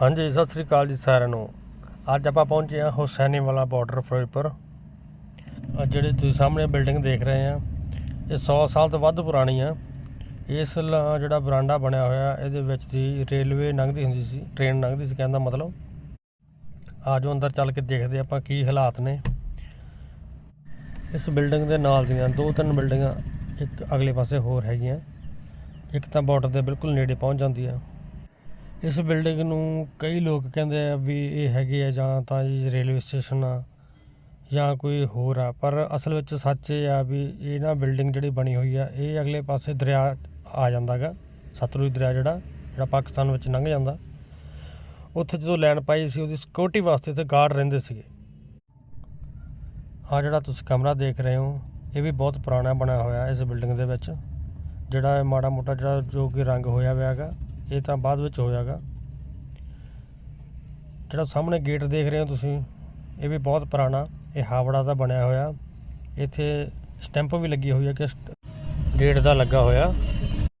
ਹਾਂਜੀ, ਸਤਿ ਸ੍ਰੀ ਅਕਾਲ ਜੀ ਸਾਰਿਆਂ ਨੂੰ। ਅੱਜ ਆਪਾਂ ਪਹੁੰਚੇ ਹਾਂ ਹੁਸੈਨੀਵਾਲਾ ਬਾਰਡਰ ਫਿਰੋਜ਼ਪੁਰ ਆਹ ਜਿਹੜੀ ਤੁਸੀਂ ਸਾਹਮਣੇ ਬਿਲਡਿੰਗ ਦੇਖ ਰਹੇ ਆ ਇਹ 100 ਸਾਲ ਤੋਂ ਵੱਧ ਪੁਰਾਣੀ ਆ। ਇਸ ਜਿਹੜਾ ਬਰਾਂਡਾ ਬਣਿਆ ਹੋਇਆ, ਇਹਦੇ ਵਿੱਚ ਦੀ ਰੇਲਵੇ ਲੰਘਦੀ ਹੁੰਦੀ ਸੀ, ਟ੍ਰੇਨ ਲੰਘਦੀ ਸੀ ਕਹਿੰਦਾ ਮਤਲਬ। ਆਜੋ ਅੰਦਰ ਚੱਲ ਕੇ ਦੇਖਦੇ ਆਪਾਂ ਕੀ ਹਾਲਾਤ ਨੇ। ਇਸ ਬਿਲਡਿੰਗ ਦੇ ਨਾਲ ਦੀਆਂ ਦੋ ਤਿੰਨ ਬਿਲਡਿੰਗਾਂ ਇੱਕ ਅਗਲੇ ਪਾਸੇ ਹੋਰ ਹੈਗੀਆਂ। ਇੱਕ ਤਾਂ ਬਾਰਡਰ ਦੇ ਬਿਲਕੁਲ ਨੇੜੇ ਪਹੁੰਚ ਜਾਂਦੀ ਆ। ਇਸ ਬਿਲਡਿੰਗ ਨੂੰ ਕਈ ਲੋਕ ਕਹਿੰਦੇ ਆ ਵੀ ਇਹ ਹੈਗੇ ਆ ਜਾਂ ਤਾਂ ਜੀ ਰੇਲਵੇ ਸਟੇਸ਼ਨ ਆ ਜਾਂ ਕੋਈ ਹੋਰ ਆ, ਪਰ ਅਸਲ ਵਿੱਚ ਸੱਚ ਇਹ ਆ ਵੀ ਇਹ ਨਾ ਬਿਲਡਿੰਗ ਜਿਹੜੀ ਬਣੀ ਹੋਈ ਆ, ਇਹ ਅਗਲੇ ਪਾਸੇ ਦਰਿਆ ਆ ਜਾਂਦਾਗਾ ਸਤਲੁਜ ਦਰਿਆ ਜਿਹੜਾ ਜਿਹੜਾ ਪਾਕਿਸਤਾਨ ਵਿੱਚ ਲੰਘ ਜਾਂਦਾ। ਉੱਥੇ ਜਦੋਂ ਲੈਣ ਪਾਈ ਸੀ, ਉਹਦੀ ਸਿਕਿਉਰਿਟੀ ਵਾਸਤੇ ਤੇ ਗਾਰਡ ਰਹਿੰਦੇ ਸੀਗੇ। ਆ ਜਿਹੜਾ ਤੁਸੀਂ ਕਮਰਾ ਦੇਖ ਰਹੇ ਹੋ, ਇਹ ਵੀ ਬਹੁਤ ਪੁਰਾਣਾ ਬਣਿਆ ਹੋਇਆ ਇਸ ਬਿਲਡਿੰਗ ਦੇ ਵਿੱਚ, ਜਿਹੜਾ ਮਾੜਾ ਮੋਟਾ ਜਿਹੜਾ ਜੋ ਕਿ ਰੰਗ ਹੋਇਆ ਹੋਇਆ ਹੈਗਾ ਇਹ ਤਾਂ ਬਾਅਦ ਵਿੱਚ ਹੋਇਆਗਾ। ਜਿਹੜਾ ਸਾਹਮਣੇ ਗੇਟ ਦੇਖ ਰਹੇ ਹੋ ਤੁਸੀਂ, ਇਹ ਵੀ ਬਹੁਤ ਪੁਰਾਣਾ, ਇਹ ਹਾਵੜਾ ਦਾ ਬਣਿਆ ਹੋਇਆ। ਇੱਥੇ ਸਟੈਂਪ ਵੀ ਲੱਗੀ ਹੋਈ ਹੈ ਕਿ ਗੇਟ ਦਾ ਲੱਗਾ ਹੋਇਆ।